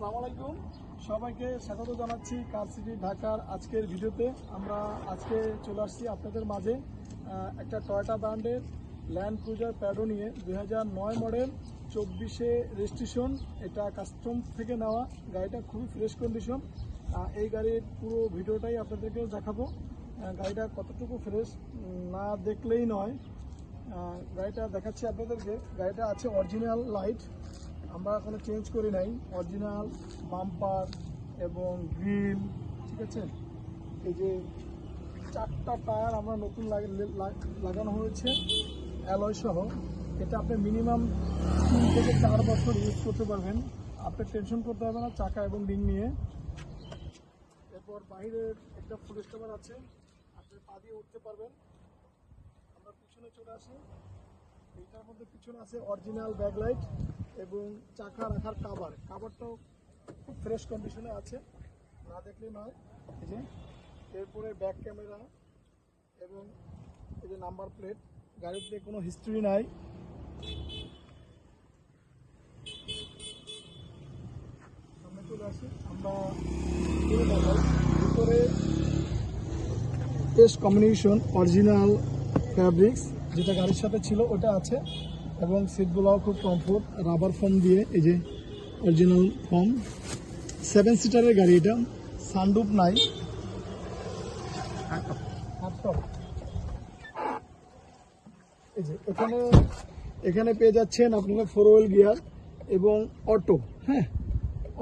আসসালামু আলাইকুম। সবাইকে স্বাগত জানাচ্ছি কার সিটি ঢাকার আজকের ভিডিওতে। আমরা আজকে চলে আসছি আপনাদের মাঝে একটা টয়োটা ব্র্যান্ডের ল্যান্ড ক্রুজার প্যাডো নিয়ে দুই নয় মডেল, চব্বিশে রেজিস্ট্রেশন এটা কাস্টম থেকে নেওয়া, গাড়িটা খুবই ফ্রেশ কন্ডিশন এই গাড়ির পুরো ভিডিওটাই আপনাদেরকে দেখাবো। গাড়িটা কতটুকু ফ্রেশ না দেখলেই নয়। গাড়িটা দেখাচ্ছি আপনাদেরকে। গাড়িটা আছে অরিজিনাল লাইট আমরা কোনো চেঞ্জ করি নাই। অরিজিনাল বাম্পার এবং গ্রিল ঠিক আছে? এই যে চারটা টায়ার আমরা নতুন লাগানো হয়েছে অ্যালয় সহ। এটা আপনি মিনিমাম তিন থেকে চার বছর ইউজ করতে পারবেন। আপনি টেনশন করতে হবে না, চাকা এবং রিং নিয়ে। এরপর বাইরের একটা ফুড স্টেপার আছে, আপনি পা দিয়ে উঠতে পারবেন। আমরা পিছনে চলে আসি। এইটার মধ্যে পিছনে আছে অরিজিনাল ব্যাকলাইট এবং চাকা রাখার কাভার কাভারটাও খুব ফ্রেশ কন্ডিশনে আছে। না দেখলে নয়। যে, এরপরে ব্যাক ক্যামেরা এবং এই যে নাম্বার প্লেট গাড়িতে কোনো হিস্ট্রি নাই। সামনে চলে আসি। আমরা। ভিতরে টেস্ট কম্বিনেশন অরিজিনাল ফ্যাব্রিক্স যেটা গাড়ির সাথে ছিল, ওটা আছে। এবং সিটগুলোও খুব কমফোর্ট রাবার ফোম দিয়ে, এই যে অরিজিনাল ফোম সেভেন সিটারের গাড়ি এটা সানরুপ নাই। এই যে এখানে এখানে পেয়ে যাচ্ছেন আপনারা ফোর হুইল গিয়ার এবং অটো হ্যাঁ?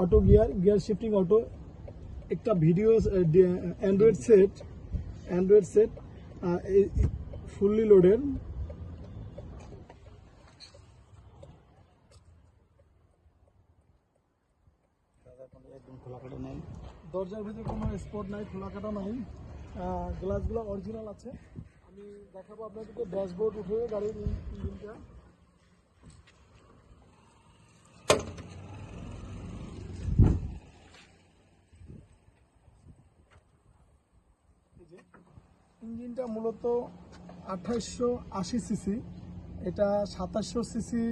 Auto gear gear shifting auto একটা video Android set Android set fully দরজার ভিতরে কোনো স্পট নাই খোলা কাটা নাই গ্লাসগুলো অরিজিনাল আছে। আমি দেখাবো আপনাদেরকে ড্যাশবোর্ড উঠে গাড়ির ইঞ্জিনটা। ইঞ্জিনটা মূলত আঠাইশশো আশি সিসি। এটা সাতাশশো সিসি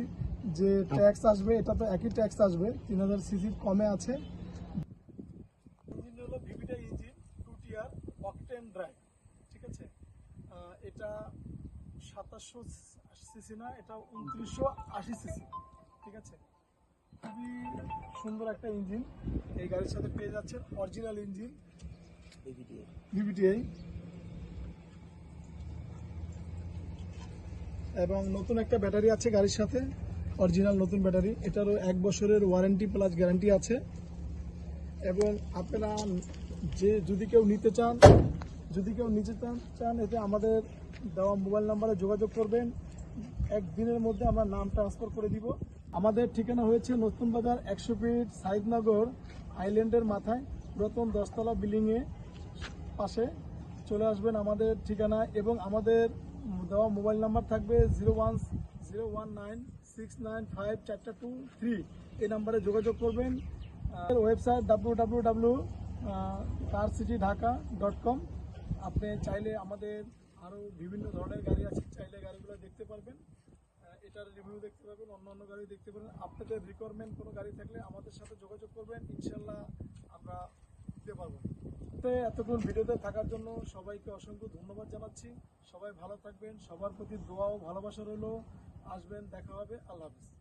যে ট্যাক্স আসবে এটা তো একই ট্যাক্স আসবে তিন হাজার সিসির কমে আছে। ইঞ্জিন হলো ভিভিটা engine two tier octane drive ঠিক আছে? এটা সাতাশশো সিসি না এটা উনত্রিশশো আশি সিসি ঠিক আছে? খুবই সুন্দর একটা ইঞ্জিন এই গাড়ির সাথে পেয়ে যাচ্ছে অরিজিনাল ইঞ্জিন ভিভিটিআই এবং নতুন একটা ব্যাটারি আছে গাড়ির সাথে। অরিজিনাল নতুন ব্যাটারি। এটারও এক বছরের ওয়ারেন্টি প্লাস গ্যারান্টি আছে। এবং আপনারা যে যদি কেউ নিতে চান, যদি কেউ নিতে চান এতে আমাদের দেওয়া মোবাইল নাম্বারে যোগাযোগ করবেন। একদিনের মধ্যে আমরা নাম ট্রান্সফার করে দিব। আমাদের ঠিকানা হয়েছে নতুন বাজার একশো ফিট সাইদনগর আইল্যান্ডের মাথায় পুরাতন দশতলা বিল্ডিংয়ে পাশে। চলে আসবেন আমাদের ঠিকানা এবং আমাদের দেওয়া মোবাইল নাম্বার থাকবে zero one zero one nine six nine five চারটা টু থ্রি এই নাম্বারে যোগাযোগ করবেন website W W W car city Dhaka dot com আপনি চাইলে আমাদের আরও বিভিন্ন ধরনের গাড়ি আছে, চাইলে গাড়িগুলো দেখতে পারবেন এটার রিভিউ দেখতে পারবেন, অন্য অন্য গাড়ি দেখতে পারবেন। আপনাদের রিকোয়ারমেন্ট কোনো গাড়ি থাকলে আমাদের সাথে যোগাযোগ করবেন, ইনশাল্লাহ আমরা দিতে পারব। তো এতক্ষণ ভিডিওতে থাকার জন্য সবাইকে অসংখ্য ধন্যবাদ জানাচ্ছি। সবাই ভালো থাকবেন, সবার প্রতি দোয়া ও ভালোবাসা রইল। আসবেন, দেখা হবে, আল্লাহ হাফিজ।